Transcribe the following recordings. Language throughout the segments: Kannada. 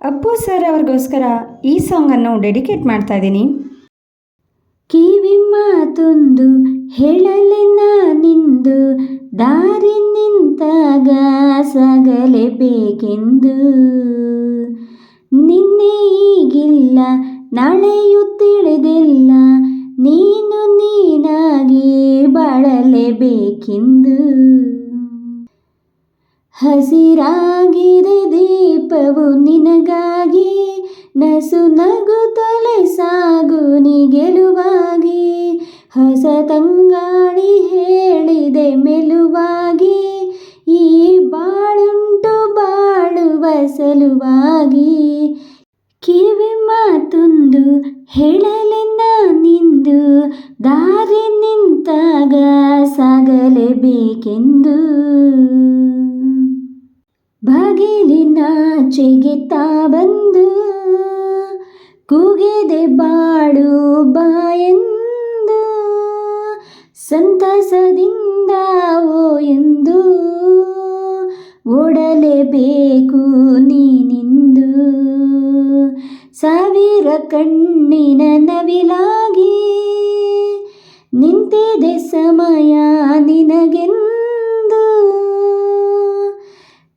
ಅಪ್ಪು ಸರ್ ಅವ್ರಿಗೋಸ್ಕರ ಈ ಸಾಂಗನ್ನು ಡೆಡಿಕೇಟ್ ಮಾಡ್ತಾ ಇದ್ದೀನಿ. ಕಿವಿ ಮಾತೊಂದು ಹೇಳಲೆನ್ನ ನಿಂದು, ದಾರಿ ನಿಂತಾಗ ಸಾಗಲೇಬೇಕೆಂದು ನಿನ್ನೆ ಈಗಿಲ್ಲ, ನಾಳೆಯೂ ತಿಳಿದಿಲ್ಲ, ನೀನು ನೀನಾಗಿ ಬಾಳಲೇಬೇಕೆಂದು ಹಸಿರಾಗಿದೆ ದೀಪವು ನಿನಗಾಗಿ, ನಸು ನಗುತ್ತಲೆ ಸಾಗು ನೀ ಗೆಲುವಾಗಿ ಹೊಸ ತಂಗಾಳಿ ಹೇಳಿದೆ ಮೆಲುವಾಗಿ, ಈ ಬಾಳುಂಟು ಬಾಳುವ ಸಲುವಾಗಿ. ಕಿವಿ ಮಾತೊಂದು ಹೇಳಲೆ ನಿಂದು ದಾರಿ ನಿಂತಾಗ ಸಾಗಲೇಬೇಕೆಂದು ಬಾಗಿಲಿನಾಚೆಗೆ ತಾ ಬಂದು, ಕೂಗಿದೆ ಬಾಳು ಬಾಯೆಂದು, ಸಂತಸದಿಂದ ಓ ಎಂದು, ಓಡಲೇಬೇಕು ನೀನಿಂದು ಸಾವಿರ ಕಣ್ಣಿನ ನವಿಲಾಗಿ, ನಿಂತಿದೆ ಸಮಯ ನಿನಗೆಂದು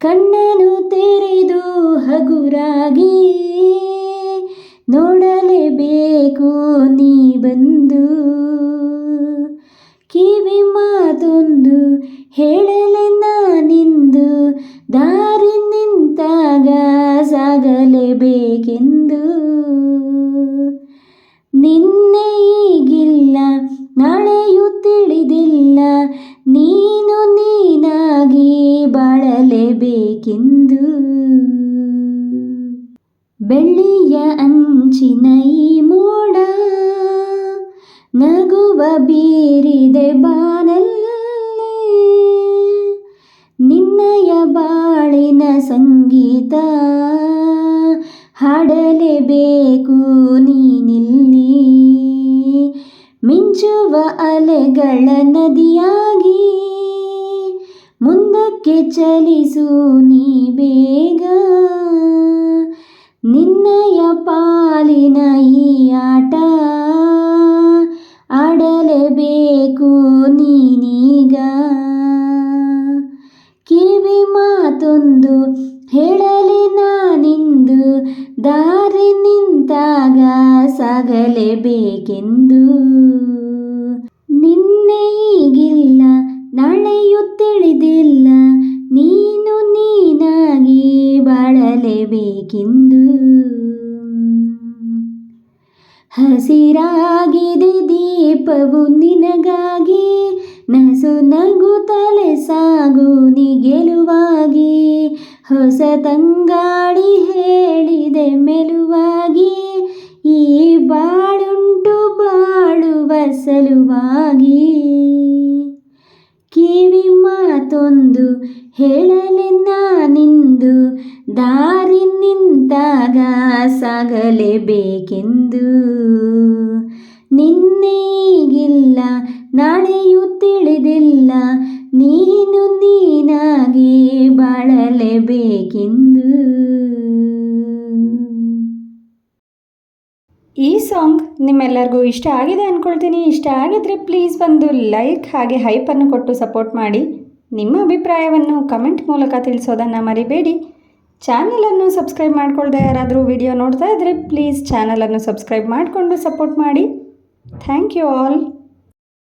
ಕಣ್ಣನು ತೆರೆದು ಹಗುರಾಗಿ, ನೋಡಲೇಬೇಕು ನೀ ಬಂದು. ಕಿವಿ ಮಾತೊಂದು ಹೇಳಲೆ ನಿಂದು ದಾರಿ ನಿಂತಾಗ ಸಾಗಲೇಬೇಕೆಂದು. ನಿನ್ನೆ ಈಗಿಲ್ಲ, ನಾಳೆಯೂ ತಿಳಿದಿಲ್ಲ ಬಾಳಲೇಬೇಕೆಂದು ಬೆಳ್ಳಿಯ ಅಂಚಿನ ಈ ಮೋಡ, ನಗುವ ಬೀರಿದೆ ಬಾನಲ್ಲಿ. ನಿನ್ನಯ ಬಾಳಿನ ಸಂಗೀತ, ಹಾಡಲೇಬೇಕು ನೀನಿಲ್ಲಿ ಮಿಂಚುವ ಅಲೆಗಳ ನದಿಯಾಗಿ ಮುಂದಕ್ಕೆ ಚಲಿಸು ನೀ ಬೇಗ. ನಿನ್ನಯ ಪಾಲಿನ ಈ ಆಟ ಆಡಲೇಬೇಕು ನೀನೀಗ. ಕಿವಿ ಮಾತೊಂದು ಹೇಳಲಿ ನಾನಿಂದು, ದಾರಿ ನಿಂತಾಗ ಸಾಗಲೇಬೇಕೆಂದು. ನಿನ್ನೆ ಈಗಿಲ್ಲ ನಾಳೆಯೂ ತಿಳಿದಿಲ್ಲ ನೀನು ನೀನಾಗಿ ಬಾಳಲೇಬೇಕೆಂದು. ಹಸಿರಾಗಿದೆ ದೀಪವು ನಿನಗಾಗಿ, ನಸು ನಗುತ್ತಲೆ ಸಾಗು ನೀ ಗೆಲುವಾಗಿ ಹೊಸ ತಂಗಾಳಿ ಹೇಳಿದೆ ಮೆಲುವಾಗಿ, ಈ ಬಾಳುಂಟು ಬಾಳುವ ಸಲುವಾಗಿ. ಕಿವಿ ಮಾತೊಂದು ಹೇಳಲೆನ್ನ ನಿಂದು ದಾರಿ ನಿಂತಾಗ ಸಾಗಲೇಬೇಕೆಂದು. ನಿನ್ನೆಗಿಲ್ಲ ನಾಳೆಯೂ ತಿಳಿದಿಲ್ಲ. ನೀನು ನೀನಾಗಿ ಬಾಳಲೇಬೇಕೆಂದು. ನಿಮ್ಮೆಲ್ಲರಿಗೂ ಇಷ್ಟ ಆಗಿದೆ ಅಂದ್ಕೊಳ್ತೀನಿ ಇಷ್ಟ ಆಗಿದ್ರೆ ಪ್ಲೀಸ್ ಬಂದು ಲೈಕ್ ಹಾಗೆ ಹೈಪನ್ನು ಕೊಟ್ಟು ಸಪೋರ್ಟ್ ಮಾಡಿ. ನಿಮ್ಮ ಅಭಿಪ್ರಾಯವನ್ನು ಕಮೆಂಟ್ ಮೂಲಕ ತಿಳಿಸೋದನ್ನು ಮರಿಬೇಡಿ. ಚಾನಲನ್ನು ಸಬ್ಸ್ಕ್ರೈಬ್ ಮಾಡ್ಕೊಳ್ದೆ ಯಾರಾದರೂ ವಿಡಿಯೋ ನೋಡ್ತಾ ಇದ್ದರೆ ಪ್ಲೀಸ್ ಚಾನಲನ್ನು ಸಬ್ಸ್ಕ್ರೈಬ್ ಮಾಡಿಕೊಂಡು ಸಪೋರ್ಟ್ ಮಾಡಿ. Thank you all